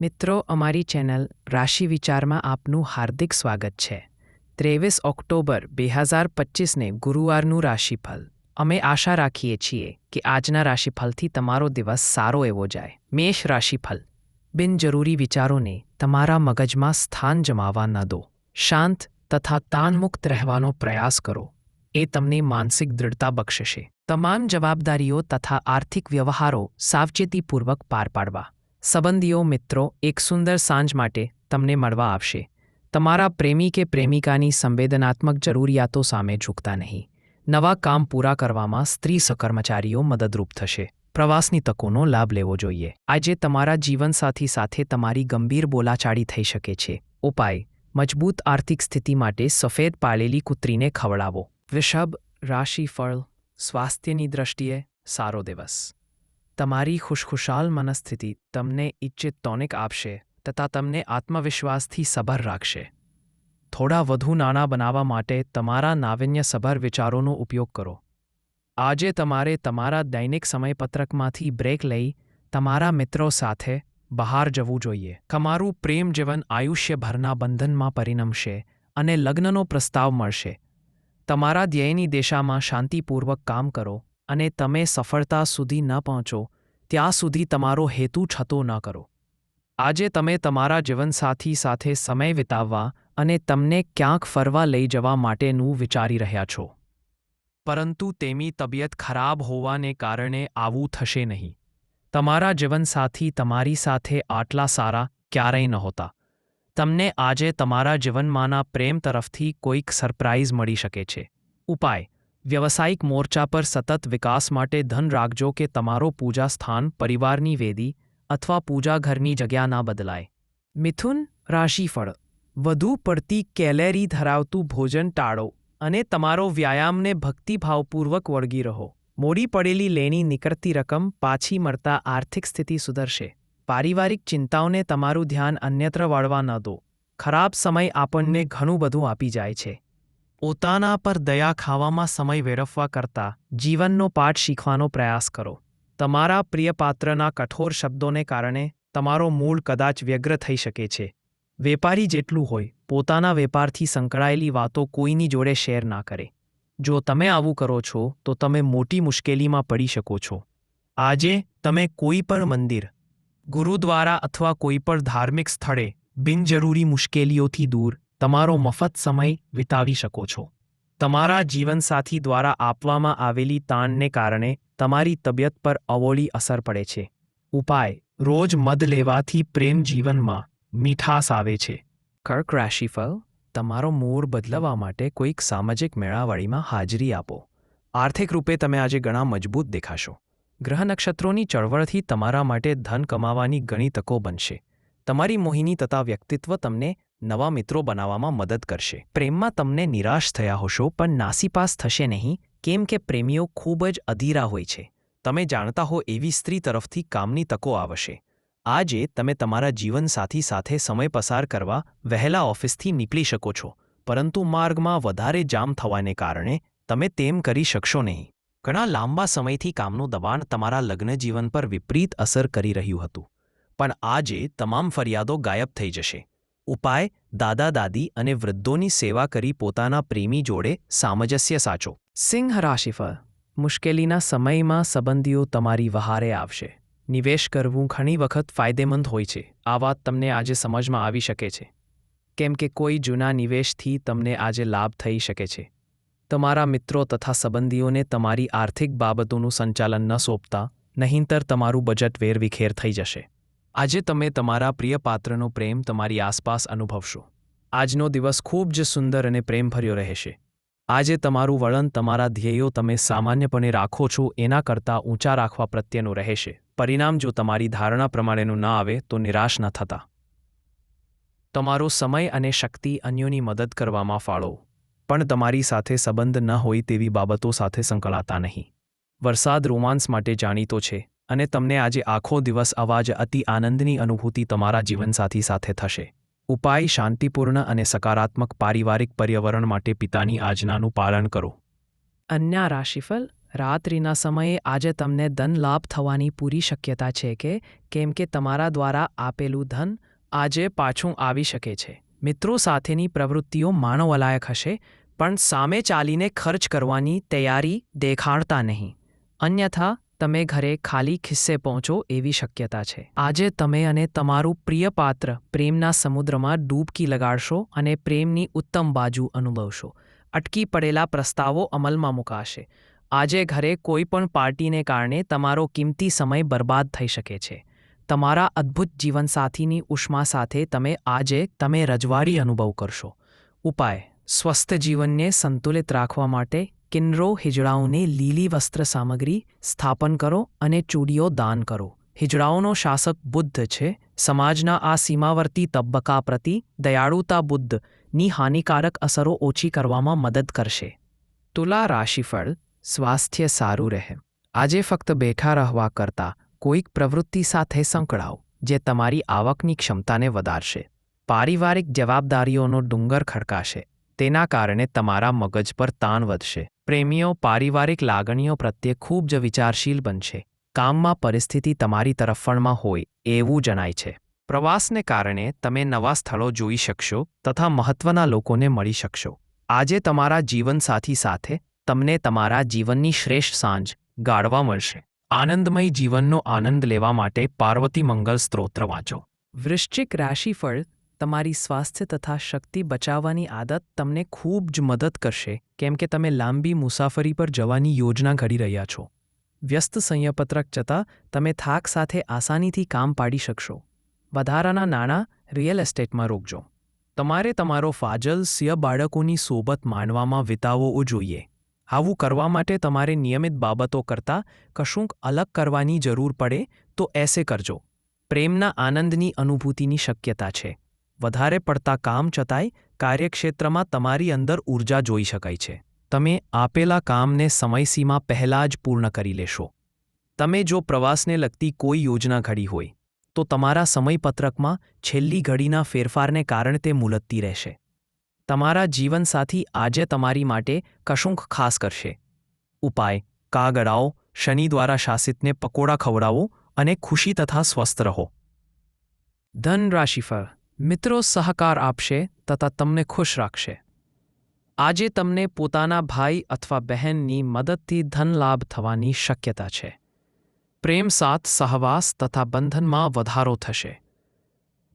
મિત્રો, અમારી ચેનલ રાશિ વિચારમાં આપનું હાર્દિક સ્વાગત છે. ત્રેવીસ ઓક્ટોબર બે હજાર પચીસને ગુરુવારનું રાશિફળ. અમે આશા રાખીએ છીએ કે આજના રાશિફળથી તમારો દિવસ સારો એવો જાય. મેષ રાશિફળ. બિનજરૂરી વિચારોને તમારા મગજમાં સ્થાન જમાવવા ન દો. શાંત તથા તાનમુક્ત રહેવાનો પ્રયાસ કરો. એ તમને માનસિક દૃઢતા બક્ષશે. તમામ જવાબદારીઓ તથા આર્થિક વ્યવહારો સાવચેતીપૂર્વક પાર પાડવા. સંબંધીઓ મિત્રો, એક સુંદર સાંજ માટે તમને મળવા આવશે. તમારા પ્રેમી કે પ્રેમિકાની સંવેદનાત્મક જરૂરિયાતો સામે ઝૂકતા નહીં. નવા કામ પૂરા કરવામાં સ્ત્રી સકર્મચારીઓ મદદરૂપ થશે. પ્રવાસની તકોનો લાભ લેવો જોઈએ. આજે તમારા જીવનસાથી સાથે તમારી ગંભીર બોલાચાળી થઈ શકે છે. ઉપાય, મજબૂત આર્થિક સ્થિતિ માટે સફેદ પાળેલી કૂતરીને ખવડાવો. વૃષભ, રાશિફળ, સ્વાસ્થ્યની દ્રષ્ટિએ સારો દિવસ. તમારી ખુશખુશાલ મનસ્થિતિ તમને ઇચ્છિત ટોનિક આપશે તથા તમને આત્મવિશ્વાસથી સભર રાખશે. થોડા વધુ નાણાં બનાવવા માટે તમારા નાવિન્યસભર વિચારોનો ઉપયોગ કરો. આજે તમારે તમારા દૈનિક સમયપત્રકમાંથી બ્રેક લઈ તમારા મિત્રો સાથે બહાર જવું જોઈએ. તમારું પ્રેમ જીવન આયુષ્યભરના બંધનમાં પરિણમશે અને લગ્નનો પ્રસ્તાવ મળશે. તમારા ધ્યેયની દિશામાં શાંતિપૂર્વક કામ કરો અને તમે સફળતા સુધી ન પહોંચો ત્યાં સુધી તમારો હેતુ છતો ન કરો. આજે તમે તમારા જીવનસાથી સાથે સમય વિતાવવા અને તમને ક્યાંક ફરવા લઈ જવા માટેનું વિચારી રહ્યા છો. પરંતુ તેમની તબિયત ખરાબ હોવાને કારણે આવું થશે નહીં. તમારા જીવનસાથી તમારી સાથે આટલા સારા ક્યારેય નહોતા. તમને આજે તમારા જીવનમાંના પ્રેમ તરફથી કોઈક સરપ્રાઇઝ મળી શકે છે. ઉપાય. વ્યવસાયિક મોરચા પર સતત વિકાસ માટે ધન રાખજો કે તમારો પૂજા સ્થાન પરિવારની વેદી અથવા પૂજાઘરની જગ્યા ના બદલાય. મિથુન રાશિફળ. વધુ પડતી કેલેરી ધરાવતું ભોજન ટાળો અને તમારો વ્યાયામને ભક્તિભાવપૂર્વક વળગી રહો. મોડી પડેલી લેણી નીકળતી રકમ પાછી મળતા આર્થિક સ્થિતિ સુધરશે. પારિવારિક ચિંતાઓને તમારું ધ્યાન અન્યત્ર વાળવા ન દો. ખરાબ સમય આપણને ઘણું બધું આપી જાય છે. પોતાના પર દયા ખાવામાં સમય વેરફવા કરતાં જીવનનો પાઠ શીખવાનો પ્રયાસ કરો. તમારા પ્રિયપાત્રના કઠોર શબ્દોને કારણે તમારો મૂળ કદાચ વ્યગ્ર થઈ શકે છે. વેપારી જેટલું હોય, પોતાના વેપારથી સંકળાયેલી વાતો કોઈની જોડે શેર ના કરે. જો તમે આવું કરો છો, તો તમે મોટી મુશ્કેલીમાં પડી શકો છો. આજે તમે કોઈ પણ મંદિર, ગુરુદ્વારા અથવા કોઈ પણ ધાર્મિક સ્થળે બિનજરૂરી મુશ્કેલીઓથી દૂર તમારો મફત સમય વિતાવી શકો છો. તમારા જીવનસાથી દ્વારા આપવામાં આવેલી તાણને કારણે તમારી તબિયત પર અવોળી અસર પડે છે. ઉપાય, રોજ મદ લેવાથી પ્રેમ જીવનમાં મીઠાશ આવે છે. કર્ક રાશિફળ, તમારો મૂડ બદલવા માટે કોઈક સામાજિક મેળાવડીમાં હાજરી આપો. આર્થિક રૂપે તમે આજે ઘણા મજબૂત દેખાશો. ગ્રહ નક્ષત્રોની ચળવળથી તમારા માટે ધન કમાવાની ઘણી તકો બનશે. તમારી મોહિની તથા વ્યક્તિત્વ તમને નવા મિત્રો બનાવવામાં મદદ કરશે. પ્રેમમાં તમને નિરાશ થયા હશો, પણ નાસીપાસ થશે નહીં. કેમ કે પ્રેમીઓ ખૂબ જ અધીરા હોય છે. તમે જાણતા હો એવી સ્ત્રી તરફથી કામની તકો આવશે. આજે તમે તમારા જીવનસાથી સાથે સમય પસાર કરવા વહેલા ઓફિસથી નીકળી શકો છો, પરંતુ માર્ગમાં વધારે જામ થવાને કારણે તમે તેમ કરી શકશો નહીં. ઘણા લાંબા સમયથી કામનું દબાણ તમારા લગ્ન જીવન પર વિપરીત અસર કરી રહ્યું હતું. પણ આજે તમામ ફરિયાદો ગાયબ થઈ જશે. ઉપાય, દાદા દાદી અને વૃદ્ધોની સેવા કરી પોતાના પ્રેમી જોડે સામંજસ્ય સાચો. સિંહ રાશિફળ. મુશ્કેલીના સમયમાં સંબંધીઓ તમારી વહારે આવશે. નિવેશ કરવું ઘણી વખત ફાયદેમંદ હોય છે. આ વાત તમને આજે સમજમાં આવી શકે છે. કેમ કે કોઈ જૂના નિવેશથી તમને આજે લાભ થઈ શકે છે. તમારા મિત્રો તથા સંબંધીઓને તમારી આર્થિક બાબતોનું સંચાલન ન સોંપતા, નહીંતર તમારું બજેટ વેરવિખેર થઈ જશે. આજે તમે તમારા પ્રિય પાત્રનો પ્રેમ તમારી આસપાસ અનુભવશો. આજનો દિવસ ખૂબ જ સુંદર અને પ્રેમભર્યો રહેશે. આજે તમારું વળન તમારા ધ્યેયો તમે સામાન્યપણે રાખો છો, એના કરતાં ઊંચા રાખવા પ્રત્યેનું રહેશે. પરિણામ જો તમારી ધારણા પ્રમાણેનું ન આવે, તો નિરાશ ન થતા. તમારો સમય અને શક્તિ અન્યોની મદદ કરવામાં ફાળો. પણ તમારી સાથે સંબંધ ન હોય તેવી બાબતો સાથે સંકળાતા નહીં. વરસાદ રોમાન્સ માટે જાણીતો છે. અને તમને આજે આખો દિવસ અવાજ અતિ આનંદની અનુભૂતિ તમારા જીવનસાથી સાથે થશે. ઉપાય શાંતિપૂર્ણ અને સકારાત્મક પારિવારિક પર્યાવરણ માટે પિતાની આજ્ઞાનું પાલન કરો. અન્ય રાશિફળ, રાત્રિના સમયે આજે તમને ધન લાભ થવાની પૂરી શક્યતા છે કે, કેમ કે તમારા દ્વારા આપેલું ધન આજે પાછું આવી શકે છે. મિત્રો સાથેની પ્રવૃત્તિઓ માનવલાયક હશે, પણ સામે ચાલીને ખર્ચ કરવાની તૈયારી દેખાડતા નહીં. અન્યથા તમે ઘરે ખાલી ખિસ્સે પહોંચો એવી શક્યતા છે. આજે તમે અને તમારું પ્રિય પાત્ર પ્રેમના સમુદ્રમાં ડૂબકી લગાડશો અને પ્રેમની ઉત્તમ બાજુ અનુભવશો. અટકી પડેલા પ્રસ્તાવો અમલમાં મુકાશે. આજે ઘરે કોઈ પણ પાર્ટીને કારણે તમારો કિંમતી સમય બરબાદ થઈ શકે છે. તમારા અદ્ભુત જીવનસાથીની ઉષ્મા સાથે તમે આજે તમે રજવાડી અનુભવ કરશો. ઉપાય, સ્વસ્થ જીવનને સંતુલિત રાખવા માટે કિન્નરો હિજડાઓને લીલી વસ્ત્ર સામગ્રી સ્થાપન કરો અને ચૂડીઓ દાન કરો. હિજડાઓનો શાસક બુદ્ધ છે. સમાજના આ સીમાવર્તી તબક્કા પ્રતિ દયાળુતા બુદ્ધની હાનિકારક અસરો ઓછી કરવામાં મદદ કરશે. તુલા રાશિફળ સ્વાસ્થ્ય સારું રહે. આજે ફક્ત બેઠા રહેવા કરતાં કોઈક પ્રવૃત્તિ સાથે સંકળાવ જે તમારી આવકની ક્ષમતાને વધારશે. પારિવારિક જવાબદારીઓનો ડુંગર ખડકાશે. તેના કારણે તમારા મગજ પર તાણ વધશે. પ્રેમીઓ પારિવારિક લાગણીઓ પ્રત્યે ખૂબ જ વિચારશીલ બનશે. કામમાં પરિસ્થિતિ તમારી તરફણમાં હોય, એવું જણાય છે. પ્રવાસને કારણે તમે નવા સ્થળો જોઈ શકશો તથા મહત્વના લોકોને મળી શકશો. આજે તમારા જીવનસાથી સાથે, તમને તમારા જીવનની શ્રેષ્ઠ સાંજ ગાળવા મળશે. આનંદમય જીવનનો આનંદ લેવા માટે પાર્વતી મંગલ સ્ત્રોત્ર વાંચો. વૃશ્ચિક રાશિફળ તમારી સ્વાસ્થ્ય તથા શક્તિ બચાવવાની આદત તમને ખૂબ જ મદદ કરશે, કેમ કે તમે લાંબી મુસાફરી પર જવાની યોજના ઘડી રહ્યા છો. વ્યસ્ત સંયપત્રક જતાં તમે થાક સાથે આસાનીથી કામ પાડી શકશો. વધારાના નાણાં રિયલ એસ્ટેટમાં રોકજો. તમારે તમારો ફાજલ સિય બાળકોની સોબત માનવામાં વિતાવવો જોઈએ. આવું કરવા માટે તમારે નિયમિત બાબતો કરતાં કશુંક અલગ કરવાની જરૂર પડે તો એસે કરજો. પ્રેમના આનંદની અનુભૂતિની શક્યતા છે. વધારે પડતા કામ છતાંય કાર્યક્ષેત્રમાં તમારી અંદર ઊર્જા જોઈ શકાય છે. તમે આપેલા કામને સમયસીમા પહેલાં જ પૂર્ણ કરી લેશો. તમે જો પ્રવાસને લગતી કોઈ યોજના ઘડી હોય, તો તમારા સમયપત્રકમાં છેલ્લી ઘડીના ફેરફારને કારણે તે મુલતતી રહેશે. તમારા જીવનસાથી આજે તમારી માટે કશુંક ખાસ કરશે. ઉપાય કાગડાઓ શનિ દ્વારા શાસિતને પકોડા ખવડાવો અને ખુશી તથા સ્વસ્થ રહો. ધન રાશિફળ મિત્રો સહકાર આપશે તથા તમને ખુશ રાખશે. આજે તમને પોતાના ભાઈ અથવા બહેનની મદદથી ધનલાભ થવાની શક્યતા છે. પ્રેમ સાથ સહવાસ તથા બંધનમાં વધારો થશે.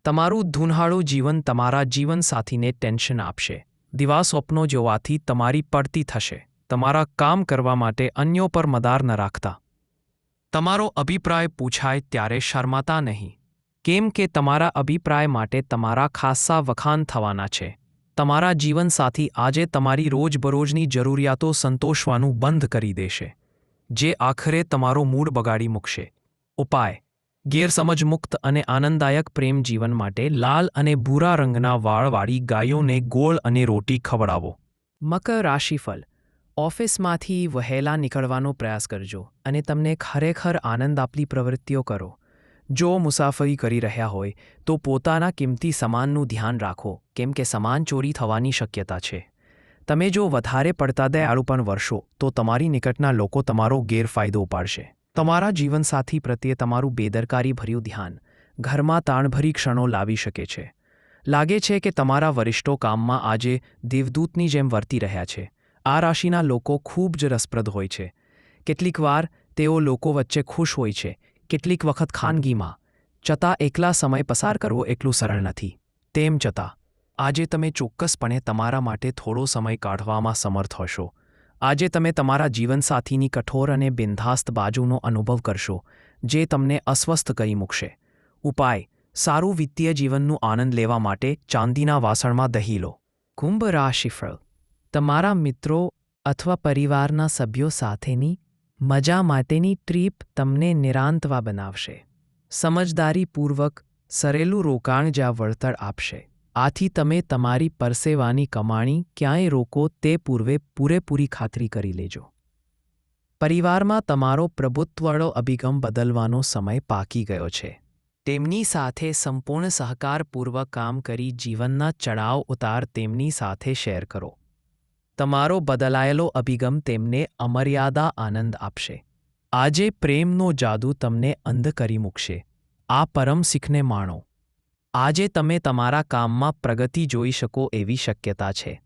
તમારું ધૂનહાળું જીવન તમારા જીવનસાથીને ટેન્શન આપશે. દિવા સ્વપ્નો જોવાથી તમારી પડતી થશે. તમારા કામ કરવા માટે અન્યો પર મદાર ન રાખતા. તમારો અભિપ્રાય પૂછાય ત્યારે શરમાતા નહીં. કેમ કે તમારા અભિપ્રાય માટે તમારા ખાસ્સા વખાણ થવાના છે. તમારા જીવનસાથી આજે તમારી રોજબરોજની જરૂરિયાતો સંતોષવાનું બંધ કરી દેશે. જે આખરે તમારો મૂડ બગાડી મૂકશે. ઉપાય. ગેરસમજ મુક્ત અને આનંદદાયક પ્રેમ જીવન માટે લાલ અને ભૂરા રંગના વાળવાળી ગાયોને ગોળ અને રોટી ખવડાવો. મકર રાશિફળ. ઓફિસમાંથી વહેલા નીકળવાનો પ્રયાસ કરજો અને તમને ખરેખર આનંદ આપતી પ્રવૃત્તિઓ કરો. જો મુસાફરી કરી રહ્યા હોય, તો પોતાના કિંમતી સામાનનું ધ્યાન રાખો, કેમ કે સામાન ચોરી થવાની શક્યતા છે. તમે જો વધારે પડતા દયાળુપણ વરસો તો તમારી નિકટના લોકો તમારો ગેરફાયદો ઉપાડશે. તમારા જીવનસાથી પ્રત્યે તમારું બેદરકારી ભર્યું ધ્યાન, ઘરમાં તાણભરી ક્ષણો લાવી શકે છે. લાગે છે કે તમારા વરિષ્ઠો કામમાં આજે દેવદૂતની જેમ વર્તી રહ્યા છે. આ રાશિના લોકો ખૂબ જ રસપ્રદ હોય છે. કેટલીકવાર તેઓ લોકો વચ્ચે ખુશ હોય છે કેટલીક વખત ખાનગીમાં. છતાં એકલા સમય પસાર કરવો એટલું સરળ નથી. તેમ છતાં, આજે તમે ચોક્કસપણે તમારા માટે થોડો સમય કાઢવામાં સમર્થ હશો. આજે તમે તમારા જીવનસાથીની કઠોર અને બિંધાસ્ત બાજુનો અનુભવ કરશો, જે તમને અસ્વસ્થ કરી મૂકશે. ઉપાય, સારું વિત્તીય જીવનનું આનંદ લેવા માટે ચાંદીના વાસણમાં દહીં લો. કુંભ રાશિફળ. તમારા મિત્રો અથવા પરિવારના સભ્યો સાથેની મજા માટેની ટ્રીપ તમને નિરાંતવા બનાવશે. સમજદારીપૂર્વક સરેલું રોકાણ જ્યાં વળતર આપશે. આથી તમે તમારી પરસેવાની કમાણી ક્યાંય રોકો તે પૂર્વે પૂરેપૂરી ખાતરી કરી લેજો. પરિવારમાં તમારો પ્રભુત્વળો અભિગમ બદલવાનો સમય પાકી ગયો છે. તેમની સાથે સંપૂર્ણ સહકારપૂર્વક કામ કરી જીવનના ચડાવ ઉતાર તેમની સાથે શેર કરો. તમારો બદલાયેલો અભિગમ તેમને અમર્યાદા આનંદ આપશે. આજે પ્રેમનો જાદુ તમને અંધ કરી મૂકશે. આ પરમ શીખને માણો. આજે તમે તમારા કામમાં પ્રગતિ જોઈ શકો એવી શક્યતા છે.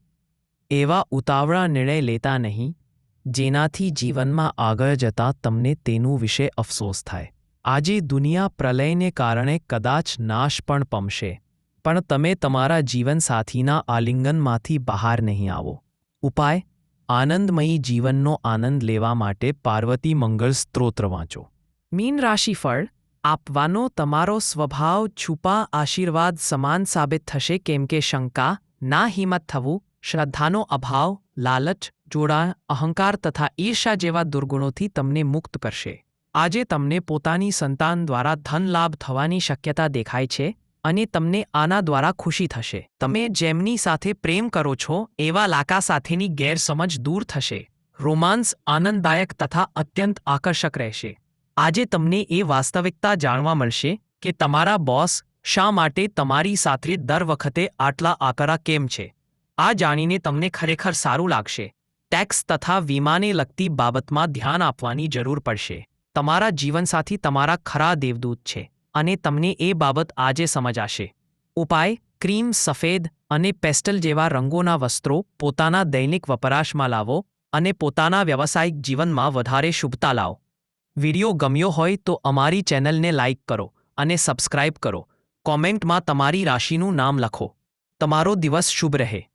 એવા ઉતાવળા નિર્ણય લેતા નહીં, જેનાથી જીવનમાં આગળ જતાં તમને તેનું વિશે અફસોસ થાય. આજે દુનિયા પ્રલયને કારણે કદાચ નાશ પણ પમશે. પણ તમે તમારા જીવનસાથીના આલિંગનમાંથી બહાર નહીં આવો. ઉપાય, આનંદમયી જીવનનો આનંદ લેવા માટે પાર્વતી મંગળ સ્ત્રોત્ર વાંચો. મીન રાશિફળ આપવાનો તમારો સ્વભાવ છુપા આશીર્વાદ સમાન સાબિત થશે કેમ કે શંકા, ના હિંમત થવું, શ્રદ્ધાનો અભાવ, લાલચ જોડાણ અહંકાર તથા ઈર્ષા જેવા દુર્ગુણોથી તમને મુક્ત કરશે. આજે તમને પોતાની સંતાન દ્વારા ધન લાભ થવાની શક્યતા દેખાય છે અને તમને આના દ્વારા ખુશી થશે. તમે જેમની સાથે પ્રેમ કરો છો, એવા લાકા સાથેની ગેરસમજ દૂર થશે. રોમાન્સ આનંદદાયક તથા અત્યંત આકર્ષક રહેશે. આજે તમને એ વાસ્તવિકતા જાણવા મળશે કે તમારા બોસ શા માટે તમારી સાથે દર વખતે આટલા આકરા કેમ છે. આ જાણીને તમને ખરેખર સારું લાગશે. ટેક્સ તથા વીમાને લગતી બાબતમાં ધ્યાન આપવાની જરૂર પડશે. તમારા જીવનસાથી તમારા ખરા દેવદૂત છે. અને તમને એ બાબત આજે સમજાશે. ઉપાય, ક્રીમ સફેદ અને પેસ્ટલ જેવા રંગોના વસ્ત્રો પોતાના દૈનિક વપરાશમાં લાવો અને પોતાના વ્યવસાયિક જીવનમાં વધારે શુભતા લાવો. વિડિયો ગમ્યો હોય તો અમારી ચેનલને લાઇક કરો અને સબસ્ક્રાઇબ કરો. કોમેન્ટમાં તમારી રાશિનું નામ લખો. તમારો દિવસ શુભ રહે.